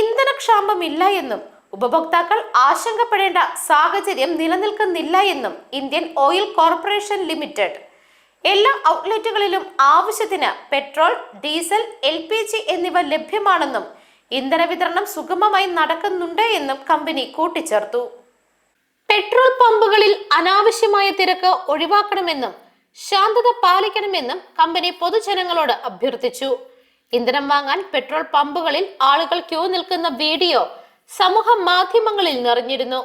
ഇന്ധനക്ഷാമമില്ല എന്നും ഉപഭോക്താക്കൾ ആശങ്കപ്പെടേണ്ട സാഹചര്യം നിലനിൽക്കുന്നില്ല എന്നും ഇന്ത്യൻ ഓയിൽ കോർപ്പറേഷൻ ലിമിറ്റഡ്. എല്ലാ ഔട്ട്ലെറ്റുകളിലും ആവശ്യത്തിന് petrol diesel L P G എന്നിവ ലഭ്യമാണെന്നും ഇന്ധന വിതരണം സുഗമമായി നടക്കുന്നുണ്ട് എന്നും കമ്പനി കൂട്ടിച്ചേർത്തു. പെട്രോൾ പമ്പുകളിൽ അനാവശ്യമായ തിരക്ക് ഒഴിവാക്കണമെന്നും ശാന്തത പാലിക്കണമെന്നും കമ്പനി പൊതുജനങ്ങളോട് അഭ്യർത്ഥിച്ചു. ഇന്ധനം വാങ്ങാൻ പെട്രോൾ പമ്പുകളിൽ ആളുകൾ ക്യൂ നിൽക്കുന്ന വീഡിയോ സമൂഹ മാധ്യമങ്ങളിൽ നിറഞ്ഞിരുന്നു.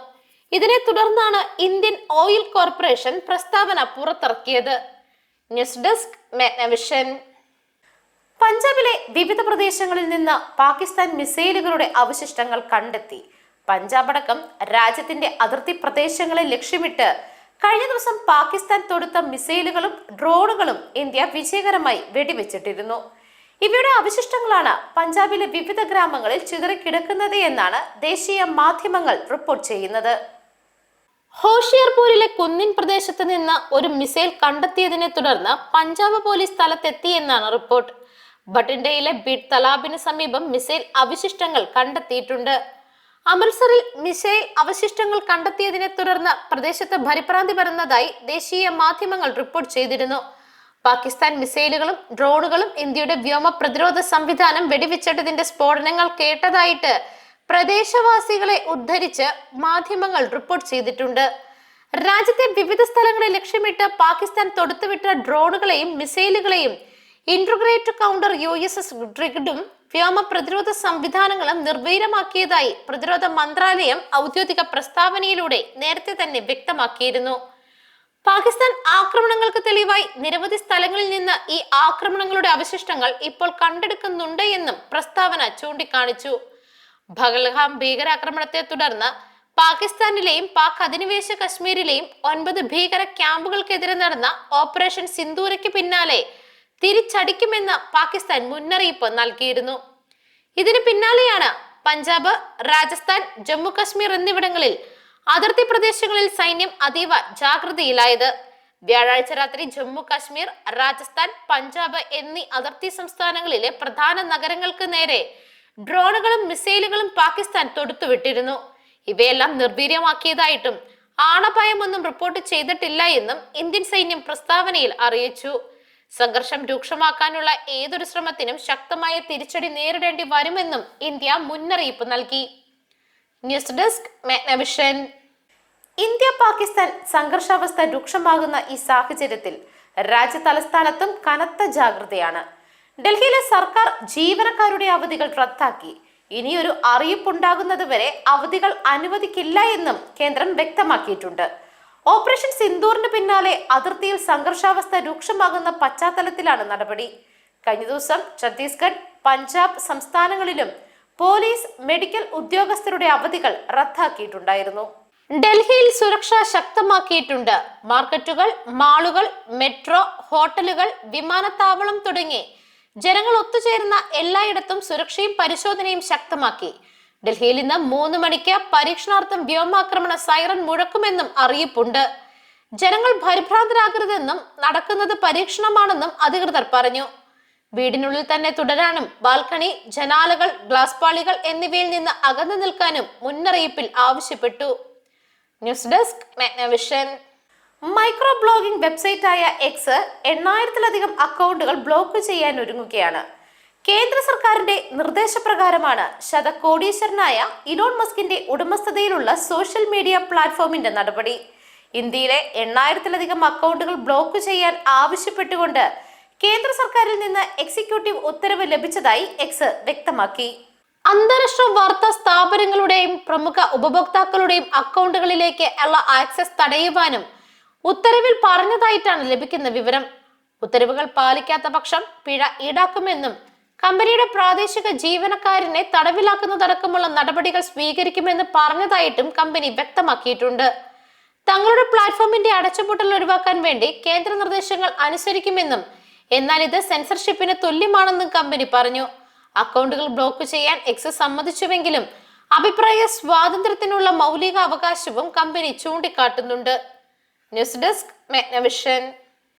ഇതിനെ തുടർന്നാണ് ഇന്ത്യൻ ഓയിൽ കോർപ്പറേഷൻ പ്രസ്താവന പുറത്തിറക്കിയത്. ന്യൂസ് ഡെസ്ക് പഞ്ചാബിലെ വിവിധ പ്രദേശങ്ങളിൽ നിന്ന് പാകിസ്ഥാൻ മിസൈലുകളുടെ അവശിഷ്ടങ്ങൾ കണ്ടെത്തി. പഞ്ചാബ് അടക്കം രാജ്യത്തിന്റെ അതിർത്തി പ്രദേശങ്ങളെ ലക്ഷ്യമിട്ട് കഴിഞ്ഞ ദിവസം പാകിസ്ഥാൻ തൊടുത്ത മിസൈലുകളും ഡ്രോണുകളും ഇന്ത്യ വിജയകരമായി വെടിവെച്ചിട്ടിരുന്നു. ഇവയുടെ അവശിഷ്ടങ്ങളാണ് പഞ്ചാബിലെ വിവിധ ഗ്രാമങ്ങളിൽ ചിതറിക്കിടക്കുന്നത് എന്നാണ് ദേശീയ മാധ്യമങ്ങൾ റിപ്പോർട്ട് ചെയ്യുന്നത്. ഹോഷിയർപൂരിലെ കുന്നിൻ പ്രദേശത്ത് നിന്ന് ഒരു മിസൈൽ കണ്ടെത്തിയതിനെ തുടർന്ന് പഞ്ചാബ് പോലീസ് സ്ഥലത്തെത്തി എന്നാണ് റിപ്പോർട്ട്. ബട്ടിൻഡയിലെ ബിഡ് തലാബിന് സമീപം മിസൈൽ അവശിഷ്ടങ്ങൾ കണ്ടെത്തിയിട്ടുണ്ട്. അമൃത്സറിൽ മിസൈൽ അവശിഷ്ടങ്ങൾ കണ്ടെത്തിയതിനെ തുടർന്ന് പ്രദേശത്ത് ഭരിഭ്രാന്തി പരന്നതായി ദേശീയ മാധ്യമങ്ങൾ റിപ്പോർട്ട് ചെയ്തിരുന്നു. പാകിസ്ഥാൻ മിസൈലുകളും ഡ്രോണുകളും ഇന്ത്യയുടെ വ്യോമ പ്രതിരോധ സംവിധാനം വെടിവെച്ചിട്ടതിന്റെ സ്ഫോടനങ്ങൾ കേട്ടതായിട്ട് പ്രദേശവാസികളെ ഉദ്ധരിച്ച് മാധ്യമങ്ങൾ റിപ്പോർട്ട് ചെയ്തിട്ടുണ്ട്. രാജ്യത്തെ വിവിധ സ്ഥലങ്ങളെ ലക്ഷ്യമിട്ട് പാകിസ്ഥാൻ തൊടുത്തുവിട്ട ഡ്രോണുകളെയും മിസൈലുകളെയും integrated counter U S S ഡ്രിഗഡും വ്യോമ പ്രതിരോധ സംവിധാനങ്ങളും നിർവീര്യമാക്കിയതായി പ്രതിരോധ മന്ത്രാലയം ഔദ്യോഗിക പ്രസ്താവനയിലൂടെ നേരത്തെ തന്നെ വ്യക്തമാക്കിയിരുന്നു. പാകിസ്ഥാൻ ആക്രമണങ്ങൾക്ക് തെളിവായി നിരവധി സ്ഥലങ്ങളിൽ നിന്ന് ഈ ആക്രമണങ്ങളുടെ അവശിഷ്ടങ്ങൾ ഇപ്പോൾ കണ്ടെടുക്കുന്നുണ്ട് എന്നും പ്രസ്താവന ചൂണ്ടിക്കാണിച്ചു. ഭഗൽഹാം ഭീകരാക്രമണത്തെ തുടർന്ന് പാകിസ്ഥാനിലെയും പാക് അധിനിവേശ കശ്മീരിലെയും ഒൻപത് ഭീകര ക്യാമ്പുകൾക്കെതിരെ നടന്ന ഓപ്പറേഷൻ സിന്ദൂരയ്ക്ക് പിന്നാലെ തിരിച്ചടിക്കുമെന്ന് പാകിസ്ഥാൻ മുന്നറിയിപ്പ് നൽകിയിരുന്നു. ഇതിന് പിന്നാലെയാണ് പഞ്ചാബ് രാജസ്ഥാൻ ജമ്മു കശ്മീർ എന്നിവിടങ്ങളിൽ അതിർത്തി പ്രദേശങ്ങളിൽ സൈന്യം അതീവ ജാഗ്രതയിലായത്. വ്യാഴാഴ്ച രാത്രി ജമ്മു കാശ്മീർ രാജസ്ഥാൻ പഞ്ചാബ് എന്നീ അതിർത്തി സംസ്ഥാനങ്ങളിലെ പ്രധാന നഗരങ്ങൾക്ക് നേരെ ഡ്രോണുകളും മിസൈലുകളും പാകിസ്ഥാൻ തൊടുത്തുവിട്ടിരുന്നു. ഇവയെല്ലാം നിർവീര്യമാക്കിയതായിട്ടും ആണഭയമൊന്നും റിപ്പോർട്ട് ചെയ്തിട്ടില്ല എന്നും ഇന്ത്യൻ സൈന്യം പ്രസ്താവനയിൽ അറിയിച്ചു. സംഘർഷം രൂക്ഷമാക്കാനുള്ള ഏതൊരു ശ്രമത്തിനും ശക്തമായ തിരിച്ചടി നേരിടേണ്ടി വരുമെന്നും ഇന്ത്യ മുന്നറിയിപ്പ് നൽകി. News desk Meghnavision. India Pakistan സംഘർഷാവസ്ഥ രൂക്ഷമാകുന്ന ഈ സാഹചര്യത്തിൽ രാജ്യ തലസ്ഥാനത്തും കനത്ത ജാഗ്രതയാണ്. ഡൽഹിയിലെ സർക്കാർ ജീവനക്കാരുടെ അവധികൾ റദ്ദാക്കി. ഇനിയൊരു അറിയിപ്പുണ്ടാകുന്നതുവരെ അവധികൾ അനുവദിക്കില്ല എന്നും കേന്ദ്രം വ്യക്തമാക്കിയിട്ടുണ്ട്. ഓപ്പറേഷൻ സിന്ദൂറിന് പിന്നാലെ അതിർത്തിയിൽ സംഘർഷാവസ്ഥ രൂക്ഷമാകുന്ന പശ്ചാത്തലത്തിലാണ് നടപടി. കഴിഞ്ഞ ദിവസം ഛത്തീസ്ഗഡ് പഞ്ചാബ് സംസ്ഥാനങ്ങളിലും പോലീസ് മെഡിക്കൽ ഉദ്യോഗസ്ഥരുടെ അവധികൾ റദ്ദാക്കിയിട്ടുണ്ടായിരുന്നു. ഡൽഹിയിൽ സുരക്ഷ ശക്തമാക്കിയിട്ടുണ്ട്. മാർക്കറ്റുകൾ മാളുകൾ മെട്രോ ഹോട്ടലുകൾ വിമാനത്താവളം തുടങ്ങി ജനങ്ങൾ ഒത്തുചേരുന്ന എല്ലായിടത്തും സുരക്ഷയും പരിശോധനയും ശക്തമാക്കി. ഡൽഹിയിൽ ഇന്ന് മൂന്ന് മണിക്ക് പരീക്ഷണാർത്ഥം വ്യോമാക്രമണ സൈറൻ മുഴക്കുമെന്നും അറിയിപ്പുണ്ട്. ജനങ്ങൾ പരിഭ്രാന്തരാകരുതെന്നും നടക്കുന്നത് പരീക്ഷണമാണെന്നും അധികൃതർ പറഞ്ഞു. വീടിനുള്ളിൽ തന്നെ തുടരാനും ബാൽക്കണി ജനാലകൾ ഗ്ലാസ് പാളികൾ എന്നിവയിൽ നിന്ന് അകന്നു നിൽക്കാനും മുന്നറിയിപ്പിൽ ആവശ്യപ്പെട്ടു. ന്യൂസ് ഡെസ്ക് മൈക്രോ ബ്ലോഗിംഗ് വെബ്സൈറ്റായ എക്സ് എണ്ണായിരത്തിലധികം അക്കൗണ്ടുകൾ ബ്ലോക്ക് ചെയ്യാൻ ഒരുങ്ങുകയാണ്. കേന്ദ്ര സർക്കാരിന്റെ നിർദ്ദേശപ്രകാരമാണ് ശതകോടീശ്വരനായ ഇലോൺ മസ്കിന്റെ ഉടമസ്ഥതയിലുള്ള സോഷ്യൽ മീഡിയ പ്ലാറ്റ്ഫോമിന്റെ നടപടി. ഇന്ത്യയിലെ എണ്ണായിരത്തിലധികം അക്കൗണ്ടുകൾ ബ്ലോക്ക് ചെയ്യാൻ ആവശ്യപ്പെട്ടുകൊണ്ട് കേന്ദ്ര സർക്കാരിൽ നിന്ന് എക്സിക്യൂട്ടീവ് ഉത്തരവ് ലഭിച്ചതായി എക്സ് വ്യക്തമാക്കി. അന്താരാഷ്ട്ര വാർത്താ സ്ഥാപനങ്ങളുടെയും പ്രമുഖ ഉപഭോക്താക്കളുടെയും അക്കൗണ്ടുകളിലേക്ക് ഉള്ള ആക്സസ് തടയുവാനും ഉത്തരവിൽ പറഞ്ഞതായിട്ടാണ് ലഭിക്കുന്ന വിവരം. ഉത്തരവുകൾ പാലിക്കാത്ത പക്ഷം പിഴ ഈടാക്കുമെന്നും കമ്പനിയുടെ പ്രാദേശിക ജീവനക്കാരനെ തടവിലാക്കുന്നതടക്കമുള്ള നടപടികൾ സ്വീകരിക്കുമെന്ന് പറഞ്ഞതായിട്ടും കമ്പനി വ്യക്തമാക്കിയിട്ടുണ്ട്. തങ്ങളുടെ പ്ലാറ്റ്ഫോമിന്റെ അടച്ചുപൂട്ടൽ ഒഴിവാക്കാൻ വേണ്ടി കേന്ദ്ര നിർദ്ദേശങ്ങൾ അനുസരിക്കുമെന്നും എന്നാൽ ഇത് സെൻസർഷിപ്പിന് തുല്യമാണെന്നും കമ്പനി പറഞ്ഞു. അക്കൗണ്ടുകൾ ബ്ലോക്ക് ചെയ്യാൻ എക്സ് സമ്മതിച്ചുവെങ്കിലും അഭിപ്രായ സ്വാതന്ത്ര്യത്തിനുള്ള മൗലിക അവകാശവും കമ്പനി ചൂണ്ടിക്കാട്ടുന്നുണ്ട്. News desk Meghnavision.